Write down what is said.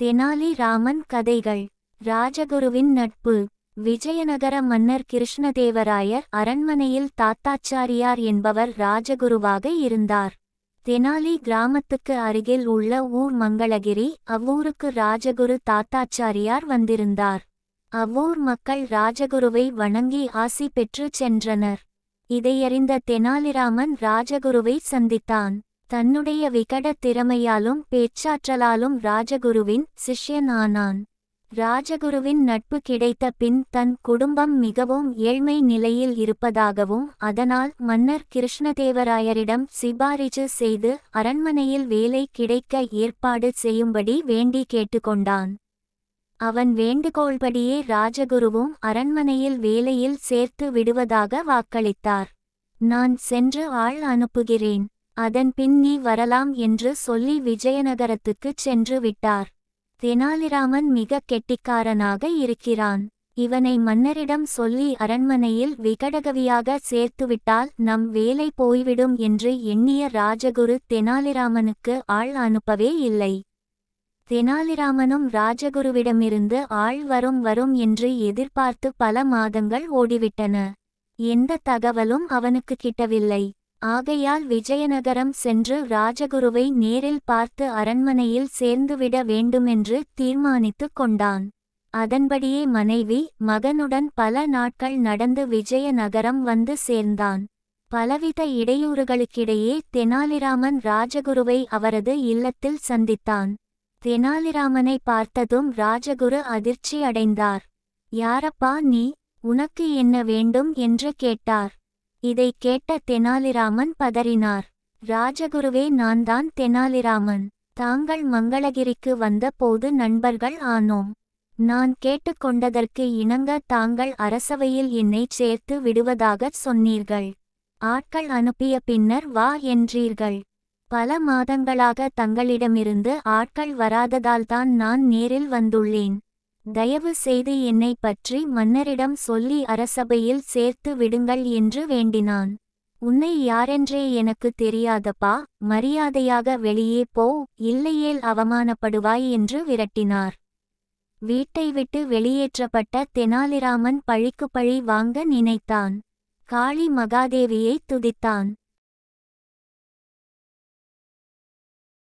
தெனாலி ராமன் கதைகள். ராஜகுருவின் நட்பு. விஜயநகர மன்னர் கிருஷ்ணதேவராயர் அரண்மனையில் தாத்தாச்சாரியார் என்பவர் ராஜகுருவாக இருந்தார். தெனாலி கிராமத்துக்கு அருகில் உள்ள ஊர் மங்களகிரி அவ்வூருக்கு ராஜகுரு தாத்தாச்சாரியார் வந்திருந்தார். அவ்வூர் மக்கள் ராஜகுருவை வணங்கி ஆசி பெற்று சென்றனர். இதையறிந்த தெனாலிராமன் ராஜகுருவை சந்தித்தான். தன்னுடைய விகட திறமையாலும் பேச்சாற்றலாலும் ராஜகுருவின் சிஷ்யனானான். ராஜகுருவின் நட்பு கிடைத்த பின் தன் குடும்பம் மிகவும் ஏழ்மை நிலையில் இருப்பதாகவும் அதனால் மன்னர் கிருஷ்ணதேவராயரிடம் சிபாரிசு செய்து அரண்மனையில் வேலை கிடைக்க ஏற்பாடு செய்யும்படி வேண்டி கேட்டுக்கொண்டான். அவன் வேண்டுகோள்படியே ராஜகுருவும் அரண்மனையில் வேலையில் சேர்த்து விடுவதாக வாக்களித்தார். நான் சென்று ஆள் அனுப்புகிறேன். அதன் பின் நீ வரலாம் என்று சொல்லி விஜயநகரத்துக்குச் சென்று விட்டார். தெனாலிராமன் மிக கெட்டிக்காரனாக இருக்கிறான். இவனை மன்னரிடம் சொல்லி அரண்மனையில் விகடகவியாக சேர்த்துவிட்டால் நம் வேலை போய்விடும் என்று எண்ணிய ராஜகுரு தெனாலிராமனுக்கு ஆள் அனுப்பவே இல்லை. தெனாலிராமனும் ராஜகுருவிடமிருந்து ஆள் வரும் வரும் என்று எதிர்பார்த்து பல மாதங்கள் ஓடிவிட்டன. எந்த தகவலும் அவனுக்கு கிட்டவில்லை. ஆகையால் விஜயநகரம் சென்று ராஜகுருவை நேரில் பார்த்து அரண்மனையில் சேர்ந்துவிட வேண்டுமென்று தீர்மானித்துக் கொண்டான். அதன்படியே மனைவி மகனுடன் பல நாட்கள் நடந்து விஜயநகரம் வந்து சேர்ந்தான். பலவித இடையூறுகளுக்கிடையே தெனாலிராமன் ராஜகுருவை அவரது இல்லத்தில் சந்தித்தான். தெனாலிராமனை பார்த்ததும் ராஜகுரு அதிர்ச்சி அடைந்தார் யாரப்பா நீ? உனக்கு என்ன வேண்டும்? என்று கேட்டார். இதை கேட்ட தெனாலிராமன் பதறினார். ராஜகுருவே நான்தான் தெனாலிராமன். தாங்கள் மங்களகிரிக்கு வந்த போது நண்பர்கள் ஆனோம். நான் கேட்டுக்கொண்டதற்கு இணங்க தாங்கள் அரசவையில் என்னைச் சேர்த்து விடுவதாகச் சொன்னீர்கள். ஆட்கள் அனுப்பிய பின்னர் வா என்றீர்கள். பல மாதங்களாக தங்களிடமிருந்து ஆட்கள் வராததால்தான் நான் நேரில் வந்துள்ளேன். தயவு செய்து என்னை பற்றி மன்னரிடம் சொல்லி அரசபையில் சேர்த்து விடுங்கள் என்று வேண்டினான். உன்னை யாரென்றே எனக்கு தெரியாதப்பா மரியாதையாக வெளியே போ இல்லையேல் அவமானப்படுவாய் என்று விரட்டினார். வீட்டை விட்டு வெளியேற்றப்பட்ட தெனாலிராமன் பழிக்கு பழி வாங்க நினைத்தான். காளி மகாதேவியை துதித்தான்.